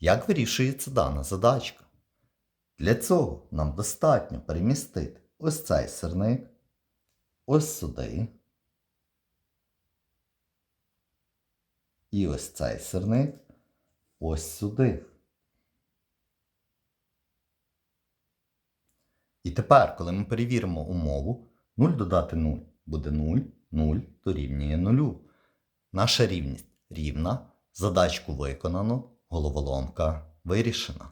Як вирішується дана задачка? Для цього нам достатньо перемістити ось цей сирник, ось сюди. І ось цей сирник ось сюди. І тепер, коли ми перевіримо умову, 0 додати 0 буде 0, 0 дорівнює 0. Наша рівність рівна, задачку виконано, головоломка вирішена.